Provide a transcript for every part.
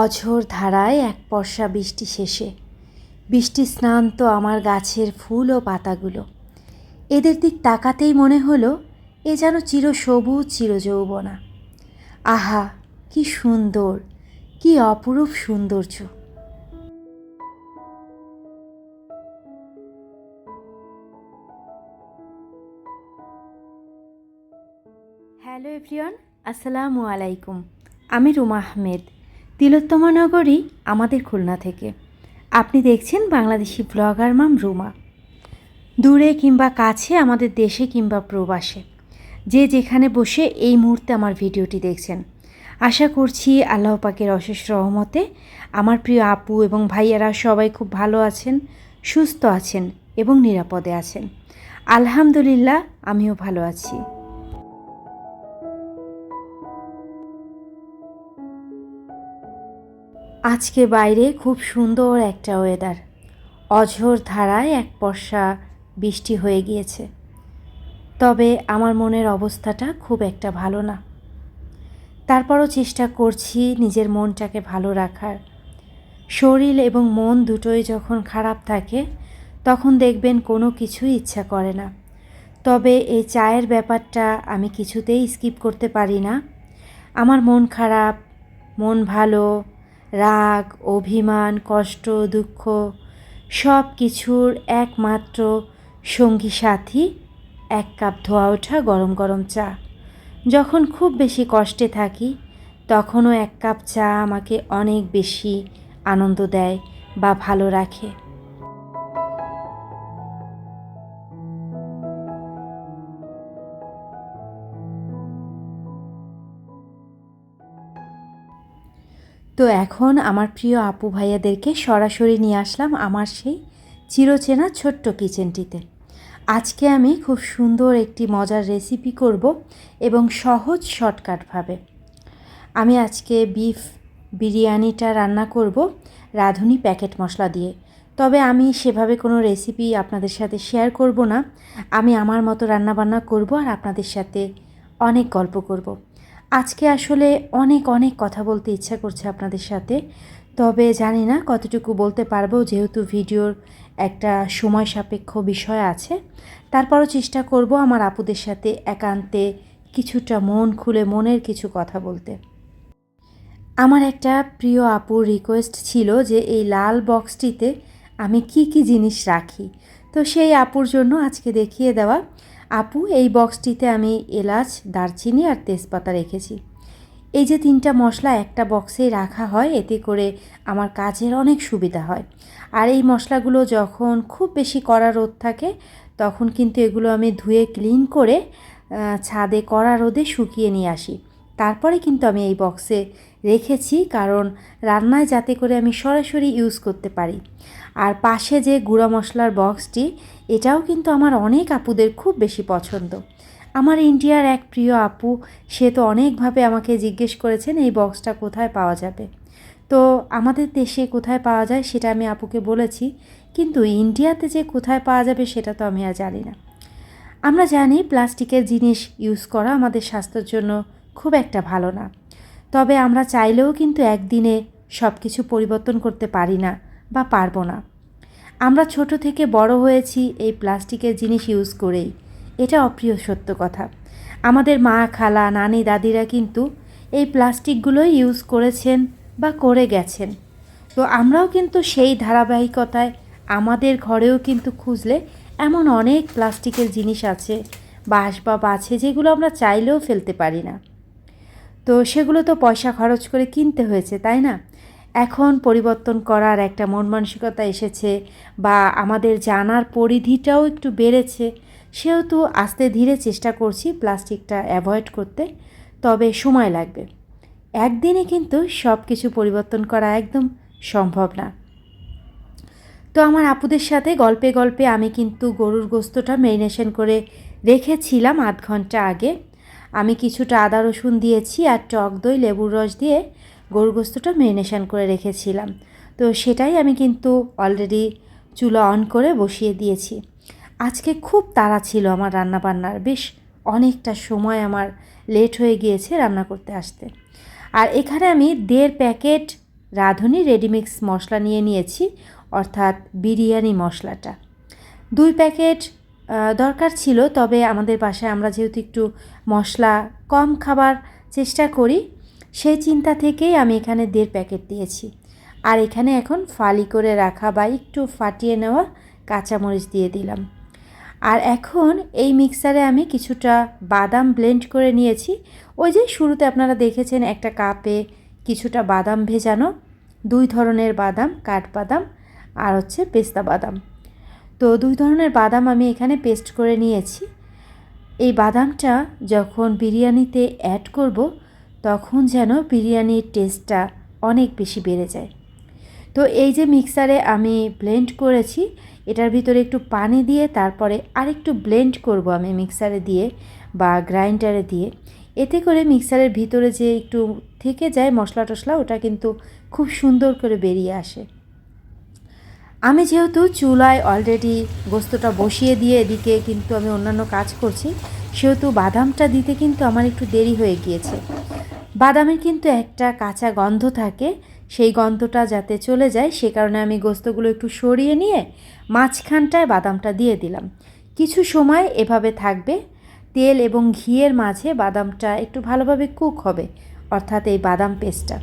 অঝোর ধারায় এক বর্ষা বৃষ্টি শেষে। বৃষ্টি স্নান্ত আমার গাছের ফুল ও পাতাগুলো। এদের দিক তাকাতেই মনে হলো এ যেন চির সবুজ, চির যৌবনা। আহা, কি সুন্দর, কি অপরূপ সৌন্দর্য। হ্যালো এভরিওয়ান, আসসালামু আলাইকুম। আমি রুমা আহমেদ। তিলোত্তমা নগরী আমাদের খুলনা থেকে। আপনি দেখছেন বাংলাদেশি ব্লগার মাম রুমা। দূরে কিংবা কাছে আমাদের দেশে কিংবা প্রবাসে। যে যেখানে বসে এই মুহূর্তে আমার ভিডিওটি দেখছেন। আশা করছি আল্লাহ পাকের অশেষ রহমতে আমার প্রিয় আপু এবং ভাইয়ারা সবাই খুব ভালো আছেন, সুস্থ আছেন এবং নিরাপদে আছেন। আলহামদুলিল্লাহ, আমিও ভালো আছি। আজকে বাইরে খুব সুন্দর একটা ওয়েদার অঝোর ধারায় এক বর্ষা বৃষ্টি হয়ে গিয়েছে। তবে আমার মনের অবস্থাটা খুব একটা ভালো না। তারপরও চেষ্টা করছি নিজের মনটাকে ভালো রাখার। শরীর এবং মন দুটোই যখন খারাপ থাকে, তখন দেখবেন কোনো কিছুই ইচ্ছা করে না। তবে এই চায়ের ব্যাপারটা আমি কিছুতেই স্কিপ করতে পারি না। আমার মন খারাপ, মন ভালো রাগ, অভিমান, কষ্ট, দুঃখ সব কিছুর একমাত্র সঙ্গী সাথী, এক কাপ ধোয়া ওঠা, গরম গরম চা। যখন খুব বেশি কষ্টে থাকি, তখনও এক কাপ চা আমাকে অনেক বেশি আনন্দ দেয় বা ভালো রাখে। তো এখন আমার প্রিয় আপু ভাইয়াদেরকে সরাসরি নিয়ে আসলাম আমার সেই চিরচেনা ছোট্ট কিচেনটিতে। আজকে আমি খুব সুন্দর একটি মজার রেসিপি করব এবং সহজ শর্টকাটভাবে আমি আজকে বিফ বিরিয়ানিটা রান্না করব রাঁধুনি প্যাকেট মশলা দিয়ে। তবে আমি সেভাবে কোনো রেসিপি আপনাদের সাথে শেয়ার করব না। আমি আমার মতো রান্নাবান্না করব আর আপনাদের সাথে অনেক গল্প করব। আজকে আসলে অনেক অনেক কথা বলতে ইচ্ছা করছে আপনাদের সাথে। তবে জানি না কতটুকু বলতে পারব, যেহেতু ভিডিওর একটা সময় সাপেক্ষ বিষয় আছে। তারপরও চেষ্টা করব আমার আপুদের সাথে একান্তে কিছুটা মন খুলে মনের কিছু কথা বলতে। আমার একটা প্রিয় আপুর রিকোয়েস্ট ছিল যে এই লাল বক্সটিতে আমি কি কি জিনিস রাখি। তো সেই আপুর জন্য আজকে দেখিয়ে দেওয়া আপু, এই বক্সটিতে আমি এলাচ, দারচিনি আর তেজপাতা রেখেছি। এই যে তিনটা মশলা একটা বক্সেই রাখা হয়, এতে করে আমার কাজের অনেক সুবিধা হয়। আর এই মশলাগুলো যখন খুব বেশি কড়া রোদ থাকে, তখন কিন্তু এগুলো আমি ধুয়ে ক্লিন করে ছাদে কড়া রোদে শুকিয়ে নিয়ে আসি। তারপরে কিন্তু আমি এই বক্সে রেখেছি, কারণ রান্নায় যাতে করে আমি সরাসরি ইউজ করতে পারি। আর পাশে যে গুঁড়া মশলার বক্সটি এটাও কিন্তু আমার অনেক আপুদের খুব বেশি পছন্দ। আমার ইন্ডিয়ার এক প্রিয় আপু, সে তো অনেকভাবে আমাকে জিজ্ঞেস করেছেন এই বক্সটা কোথায় পাওয়া যাবে। তো আমাদের দেশে কোথায় পাওয়া যায় সেটা আমি আপুকে বলেছি, কিন্তু ইন্ডিয়াতে যে কোথায় পাওয়া যাবে সেটা তো আমি আর জানি না। আমরা জানি প্লাস্টিকের জিনিস ইউজ করা আমাদের স্বাস্থ্যের জন্য খুব একটা ভালো না। তবে আমরা চাইলেও কিন্তু একদিনে সব কিছু পরিবর্তন করতে পারি না বা পারব না। আমরা ছোট থেকে বড় হয়েছি, এই প্লাস্টিকের জিনিস ইউজ করেই। এটা অপ্রিয় সত্য কথা। আমাদের মা, খালা, নানি, দাদিরা কিন্তু এই প্লাস্টিকগুলোই ইউজ করেছেন বা করে গেছেন। তো আমরাও কিন্তু সেই ধারাবাহিকতায় আমাদের ঘরেও কিন্তু খুঁজলে এমন অনেক প্লাস্টিকের জিনিস আছে বা আসবাব আছে যেগুলো আমরা চাইলেও ফেলতে পারি না। তো সেগুলো তো পয়সা খরচ করে কিনতে হয়েছে, তাই না? এখন পরিবর্তন করার একটা মন মানসিকতা এসেছে বা আমাদের জানার পরিধিটাও একটু বেড়েছে। সেহেতু আস্তে ধীরে চেষ্টা করছি প্লাস্টিকটা অ্যাভয়েড করতে, তবে সময় লাগবে। একদিনে কিন্তু সব কিছু পরিবর্তন করা একদম সম্ভব না। তো আমার আপুদের সাথে গল্পে গল্পে আমি কিন্তু গরুর গোস্তটা মেরিনেশন করে রেখেছিলাম আধ ঘণ্টা আগে। আমি কিছুটা আদা রসুন দিয়েছি আর টক দই, লেবুর রস দিয়ে গরু গোস্তটা মেরিনেশন করে রেখেছিলাম। তো সেটাই আমি কিন্তু অলরেডি চুলা অন করে বসিয়ে দিয়েছি। আজকে খুব তাড়া ছিল আমার রান্না বান্নার বেশ অনেকটা সময় আমার লেট হয়ে গিয়েছে রান্না করতে আসতে। আর এখানে আমি দেড় প্যাকেট রাঁধুনি রেডিমিক্স মশলা নিয়ে নিয়েছি, অর্থাৎ বিরিয়ানি মশলাটা। দুই প্যাকেট দরকার ছিল, তবে আমাদের বাসায় আমরা যেহেতু একটু মশলা কম খাবার চেষ্টা করি সেই চিন্তা থেকেই আমি এখানে দেড় প্যাকেট দিয়েছি। আর এখানে এখন ফালি করে রাখা বা একটু ফাটিয়ে নেওয়া কাঁচামরিচ দিয়ে দিলাম। আর এখন এই মিক্সারে আমি কিছুটা বাদাম ব্লেন্ড করে নিয়েছি। ওই যে শুরুতে আপনারা দেখেছেন একটা কাপে কিছুটা বাদাম ভেজানো, দুই ধরনের বাদাম, কাঠবাদাম আর হচ্ছে পেস্তা বাদাম। তো দুই ধরনের বাদাম আমি এখানে পেস্ট করে নিয়েছি। এই বাদামটা যখন বিরিয়ানিতে অ্যাড করব তখন যেন বিরিয়ানির টেস্টটা অনেক বেশি বেড়ে যায়। তো এই যে মিক্সারে আমি ব্লেন্ড করেছি, এটার ভিতরে একটু পানি দিয়ে তারপরে আরেকটু ব্লেন্ড করব আমি মিক্সারে দিয়ে বা গ্রাইন্ডারে দিয়ে। এতে করে মিক্সারের ভিতরে যে একটু থেকে যায় মশলা টশলা ওটা কিন্তু খুব সুন্দর করে বেরিয়ে আসে। আমি যেহেতু চুলায় অলরেডি গোস্তটা বসিয়ে দিয়ে এদিকে কিন্তু আমি অন্যান্য কাজ করছি, সেহেতু বাদামটা দিতে কিন্তু আমার একটু দেরি হয়ে গিয়েছে। বাদামের কিন্তু একটা কাঁচা গন্ধ থাকে। সেই গন্ধটা যাতে চলে যায়, সে কারণে আমি গোস্তগুলো একটু সরিয়ে নিয়ে মাঝখানটায় বাদামটা দিয়ে দিলাম। কিছু সময় এভাবে থাকবে। তেল এবং ঘিয়ের মাঝে বাদামটা একটু ভালোভাবে কুক হবে, অর্থাৎ এই বাদাম পেস্টটা।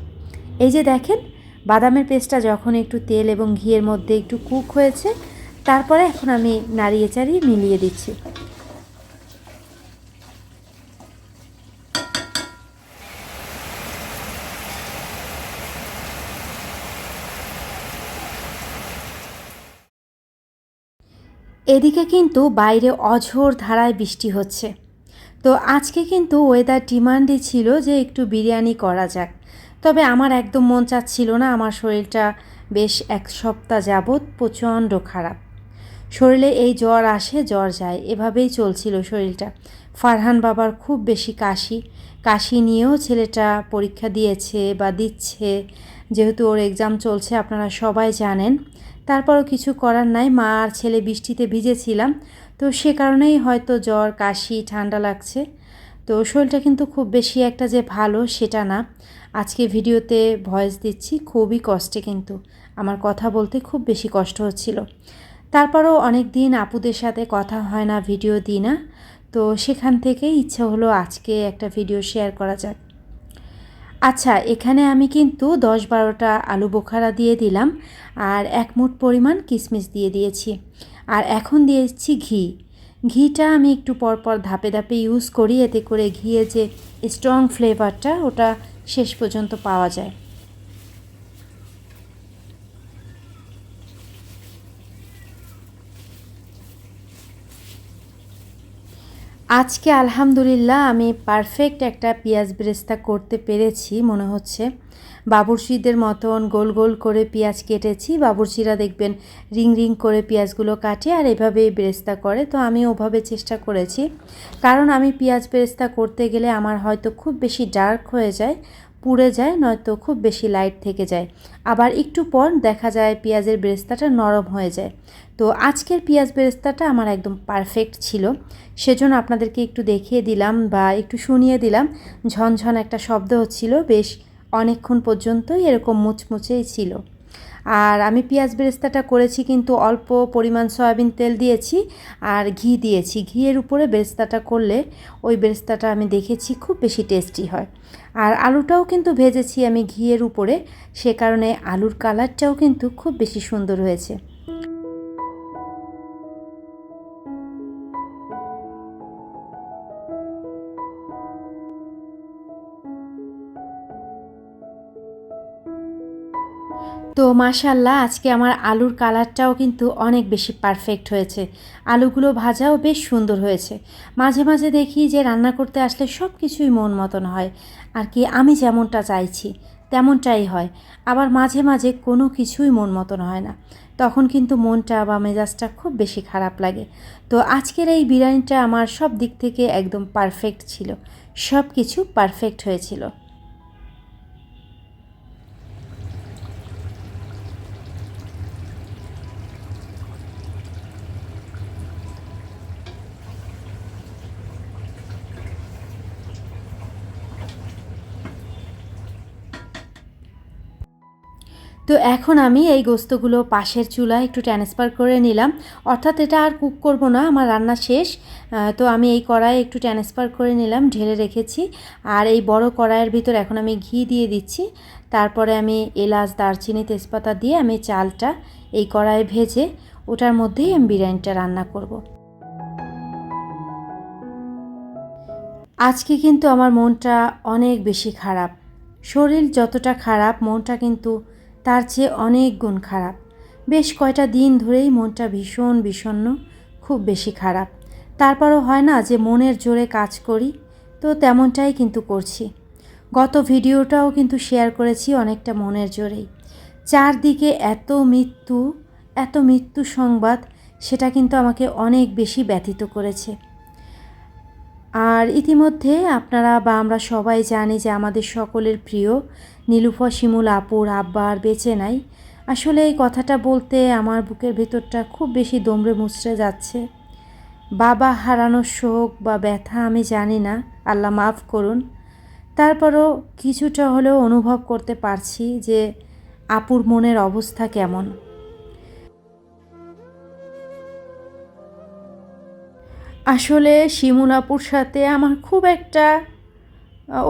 এই যে দেখেন, বাদামের পেস্টটা যখন একটু তেল এবং ঘিয়ের মধ্যে একটু কুক হয়েছে, তারপরে এখন আমি নাড়িয়ে চাড়িয়ে মিলিয়ে দিচ্ছি। এদিকে কিন্তু বাইরে অঝোর ধারায় বৃষ্টি হচ্ছে। তো আজকে কিন্তু ওয়েদার ডিমান্ডই ছিল যে একটু বিরিয়ানি করা যাক। তবে আমার একদম মন চাচ্ছিল না, আমার শরীরটা বেশ এক সপ্তাহ যাবৎ প্রচণ্ড খারাপ। শরীরে এই জ্বর আসে, জ্বর যায়, এভাবেই চলছিল শরীরটা। ফারহান বাবার খুব বেশি কাশি। কাশি নিয়েও ছেলেটা পরীক্ষা দিয়েছে বা দিচ্ছে। যেহেতু ওর এক্সাম চলছে, আপনারা সবাই জানেন। তারপরও কিছু করার নাই। মা আর ছেলে বৃষ্টিতে ভিজেছিলাম। তো সে কারণেই হয়তো জ্বর, কাশি, ঠান্ডা লাগছে। তো শরীরটা কিন্তু খুব বেশি একটা যে ভালো সেটা না। আজকে ভিডিওতে ভয়েস দিচ্ছি, খুবই কষ্টে কিন্তু। আমার কথা বলতে খুব বেশি কষ্ট হচ্ছিল। তারপরও অনেক দিন আপুদের সাথে কথা হয় না, ভিডিও দিই না। তো সেখান থেকে ইচ্ছা হলো আজকে একটা ভিডিও শেয়ার করা যাক। আচ্ছা এখানে আমি কিন্তু দশ বারোটা আলু বোখারা দিয়ে দিলাম আর এক মুঠ পরিমাণ কিশমিশ দিয়ে দিয়েছি। আর এখন দিয়েছি ঘি। ঘিটা আমি একটু পরপর ধাপে ধাপে ইউজ করি, এতে করে ঘিয়ে যে স্ট্রং ফ্লেভারটা ওটা শেষ পর্যন্ত পাওয়া যায়। আজকে আলহামদুলিল্লাহ আমি পারফেক্ট একটা পেঁয়াজ বেরেস্তা করতে পেরেছি, মনে হচ্ছে। বাবুরশিদের মতন গোল গোল করে পেঁয়াজ কেটেছি। বাবুরশিরা দেখবেন রিং রিং করে পেঁয়াজগুলো কাটে আর এভাবেই বেরেস্তা করে, তো আমি ওভাবে চেষ্টা করেছি। কারণ আমি পেঁয়াজ বেরেস্তা করতে গেলে আমার হয়তো খুব বেশি ডার্ক হয়ে যায়। পুড়ে যায়, নয়তো খুব বেশি লাইট থেকে যায়। আবার একটু পর দেখা যায় পেঁয়াজের বেরেস্তাটা নরম হয়ে যায়। তো আজকের পেঁয়াজ বেরেস্তাটা আমার একদম পারফেক্ট ছিল। সেজন্য আপনাদেরকে একটু দেখিয়ে দিলাম বা একটু শুনিয়ে দিলাম। ঝনঝন একটা শব্দ হচ্ছিল, বেশ অনেকক্ষণ পর্যন্তই এরকম মুচমুচেই ছিল। আর আমি পেঁয়াজ বেরেস্তাটা করেছি কিন্তু অল্প পরিমাণ সয়াবিন তেল দিয়েছি আর ঘি দিয়েছি। ঘিয়ের উপরে বেরেস্তাটা করলে ওই বেরেস্তাটা আমি দেখেছি খুব বেশি টেস্টি হয়। আর আলুটাও কিন্তু ভেজেছি আমি ঘিয়ের উপরে। সে কারণে আলুর কালারটাও কিন্তু খুব বেশি সুন্দর হয়েছে। তো মাশাল্লাহ আজকে আমার আলুর কালারটাও কিন্তু অনেক বেশি পারফেক্ট হয়েছে। আলুগুলো ভাজাও বেশ সুন্দর হয়েছে। মাঝে মাঝে দেখি যে রান্না করতে আসলে সব কিছুই মন মতন হয়। আর কি, আমি যেমনটা চাইছি, তেমনটাই হয়। আবার মাঝে মাঝে কোনো কিছুই মন মতন হয় না। তখন কিন্তু মনটা বা মেজাজটা খুব বেশি খারাপ লাগে। তো আজকের এই বিরিয়ানিটা আমার সব দিক থেকে একদম পারফেক্ট ছিল। সব কিছু পারফেক্ট হয়েছিল। তো এখন আমি এই গোস্তগুলো পাশের চুলায় একটু ট্রান্সফার করে নিলাম। অর্থাৎ এটা আর কুক করব না, আমার রান্না শেষ। তো আমি এই কড়াইয়ে একটু ট্রান্সফার করে নিলাম, ঢেলে রেখেছি। আর এই বড় কড়াইয়ের ভিতর এখন আমি ঘি দিয়ে দিচ্ছি। তারপরে আমি এলাচ, দারচিনি, তেজপাতা দিয়ে আমি চালটা এই কড়াইয়ে ভেজে ওটার মধ্যেই আমি বিরিয়ানিটা রান্না করব। আজকে কিন্তু আমার মনটা অনেক বেশি খারাপ। শরীর যতটা খারাপ, মনটা কিন্তু তার চেয়ে অনেক গুণ খারাপ। বেশ কয়টা দিন ধরেই মনটা ভীষণ বিষণ্ণ, খুব বেশি খারাপ। তারপরও হয় না যে মনের জোরে কাজ করি, তো তেমনটাই কিন্তু করছি। গত ভিডিওটাও কিন্তু শেয়ার করেছি অনেকটা মনের জোরেই। চারদিকে এত মৃত্যু এত মৃত্যু সংবাদ, সেটা কিন্তু আমাকে অনেক বেশি ব্যথিত করেছে। আর ইতিমধ্যে আপনারা বা আমরা সবাই জানি যে আমাদের সকলের প্রিয় নীলুফা, শিমুল আপুর আব্বা আর বেঁচে নাই। আসলে এই কথাটা বলতে আমার বুকের ভেতরটা খুব বেশি দমড়ে মুচড়ে যাচ্ছে। বাবা হারানোর শোক বা ব্যথা আমি জানি না, আল্লাহ মাফ করুন। তারপরও কিছুটা হলেও অনুভব করতে পারছি যে আপুর মনের অবস্থা কেমন। আসলে শিমুল আপুর সাথে আমার খুব একটা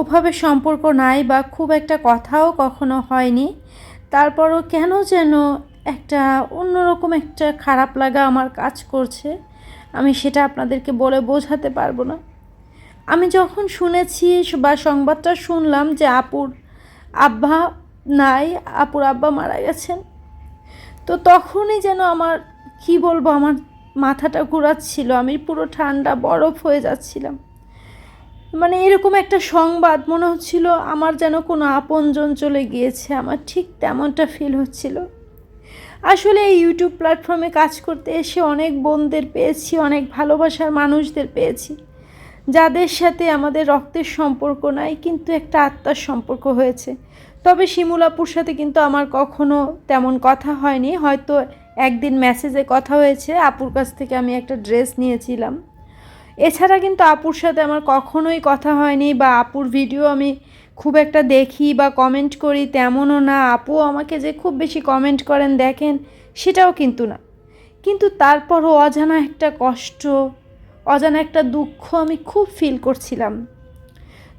ওভাবে সম্পর্ক নাই বা খুব একটা কথাও কখনো হয়নি। তারপরও কেন যেন একটা অন্যরকম একটা খারাপ লাগা আমার কাজ করছে। আমি সেটা আপনাদেরকে বলে বোঝাতে পারব না। আমি যখন শুনেছি বা সংবাদটা শুনলাম যে আপুর আব্বা নাই, আপুর আব্বা মারা গেছেন, তো তখনই যেন আমার, কি বলব, আমার মাথাটা ঘোরাচ্ছিল, আমি পুরো ঠান্ডা, বরফ হয়ে যাচ্ছিলাম। মানে এরকম একটা সংবাদ মনে হচ্ছিল, আমার যেন কোনো আপনজন চলে গিয়েছে, আমার ঠিক তেমনটা ফিল হচ্ছিল। আসলে এই ইউটিউব প্ল্যাটফর্মে কাজ করতে এসে অনেক বোনদের পেয়েছি, অনেক ভালোবাসার মানুষদের পেয়েছি। যাদের সাথে আমাদের রক্তের সম্পর্ক নাই, কিন্তু একটা আত্মার সম্পর্ক হয়েছে। তবে শিমুলাপুর সাথে কিন্তু আমার কখনো তেমন কথা হয়নি, হয়তো একদিন মেসেজে কথা হয়েছে, আপুর কাছ থেকে আমি একটা ড্রেস নিয়েছিলাম। এছাড়া কিন্তু আপুর সাথে আমার কখনোই কথা হয়নি বা আপুর ভিডিও আমি খুব একটা দেখি বা কমেন্ট করি তেমনও না। আপু আমাকে যে খুব বেশি কমেন্ট করেন, দেখেন, সেটাও কিন্তু না। কিন্তু তারপরও অজানা একটা কষ্ট, অজানা একটা দুঃখ আমি খুব ফিল করছিলাম।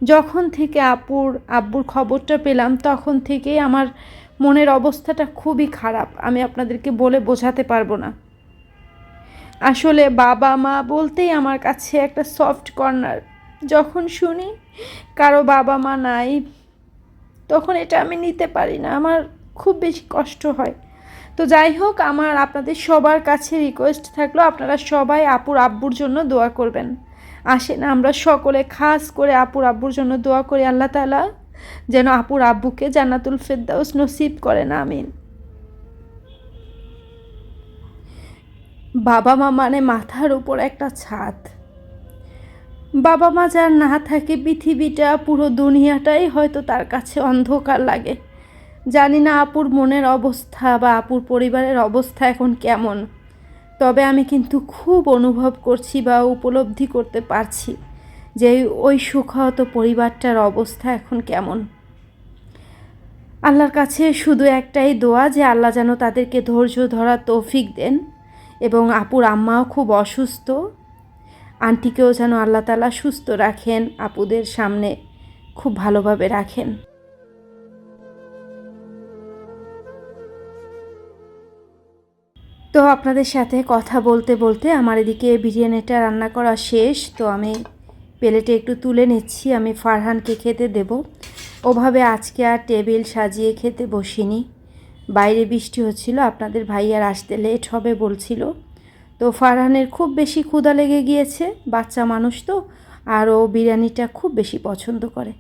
যখন থেকে আপুর, আব্বুর খবরটা পেলাম, তখন থেকেই আমার মনের অবস্থাটা খুবই খারাপ, আমি আপনাদেরকে বলে বোঝাতে পারব না। আসলে বাবা মা বলতেই আমার কাছে একটা সফট কর্নার যখন শুনি কারও বাবা মা নাই, তখন এটা আমি নিতে পারি না, আমার খুব বেশি কষ্ট হয়। তো যাই হোক, আমার আপনাদের সবার কাছে রিকোয়েস্ট থাকল, আপনারা সবাই আপুর আব্বুর জন্য দোয়া করবেন। আসেন, আমরা সকলে খাস করে আপুর আব্বুর জন্য দোয়া করি, আল্লাহ তালা যেন আপুর আব্বুকে জান্নাতুল ফেরদাউস নসিব করেন আমিন। বাবা মা মানে মাথার উপর একটা ছাদ। বাবা মা যার না থাকে, পৃথিবীটা, পুরো দুনিয়াটাই হয়তো তার কাছে অন্ধকার লাগে। জানি না আপুর মনের অবস্থা বা আপুর পরিবারের অবস্থা এখন কেমন। তবে আমি কিন্তু খুব অনুভব করছি বা উপলব্ধি করতে পারছি। যে ওই সুখত পরিবারটার অবস্থা এখন কেমন? আল্লাহর কাছে শুধু একটাই দোয়া যে আল্লাহ যেন তাদেরকে ধৈর্য ধরার তৌফিক দেন এবং আপুর আম্মাও খুব অসুস্থ। আন্টিকেও যেন আল্লাহ তালা সুস্থ রাখেন, আপুদের সামনে খুব ভালোভাবে রাখেন। তো আপনাদের সাথে কথা বলতে বলতে আমার এদিকে বিরিয়ানিটা রান্না করা শেষ, তো আমি প্লেটে একটু তুলে নিচ্ছি, আমি ফারহানকে খেতে দেব। ওভাবে আজকে আর টেবিল সাজিয়ে খেতে বসিনি। বাইরে বৃষ্টি হচ্ছিল, আপনাদের ভাই আর আসতে লেট হবে বলছিল। তো ফারহানের খুব বেশি ক্ষুধা লেগে গিয়েছে, বাচ্চা মানুষ তো, আর ও বিরিয়ানিটা খুব বেশি পছন্দ করে।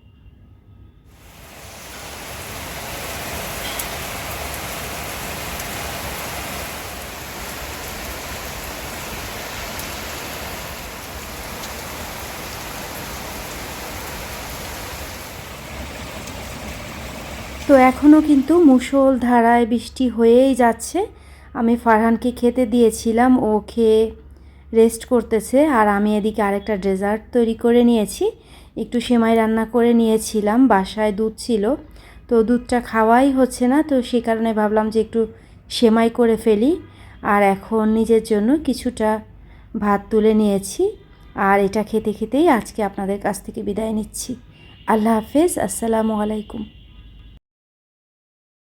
তো এখনও কিন্তু মুষল ধারায় বৃষ্টি হয়েই যাচ্ছে। আমি ফারহানকে খেতে দিয়েছিলাম, ও খেয়ে রেস্ট করতেছে, আর আমি এদিকে আরেকটা ডেজার্ট তৈরি করে নিয়েছি। একটু সেমাই রান্না করে নিয়েছিলাম, বাসায় দুধ ছিল। তো দুধটা খাওয়াই হচ্ছে না, তো সে কারণে ভাবলাম যে একটু সেমাই করে ফেলি। আর এখন নিজের জন্য কিছুটা ভাত তুলে নিয়েছি, আর এটা খেতে খেতেই আজকে আপনাদের কাছ থেকে বিদায় নিচ্ছি। আল্লাহ হাফেজ, আসসালামু আলাইকুম।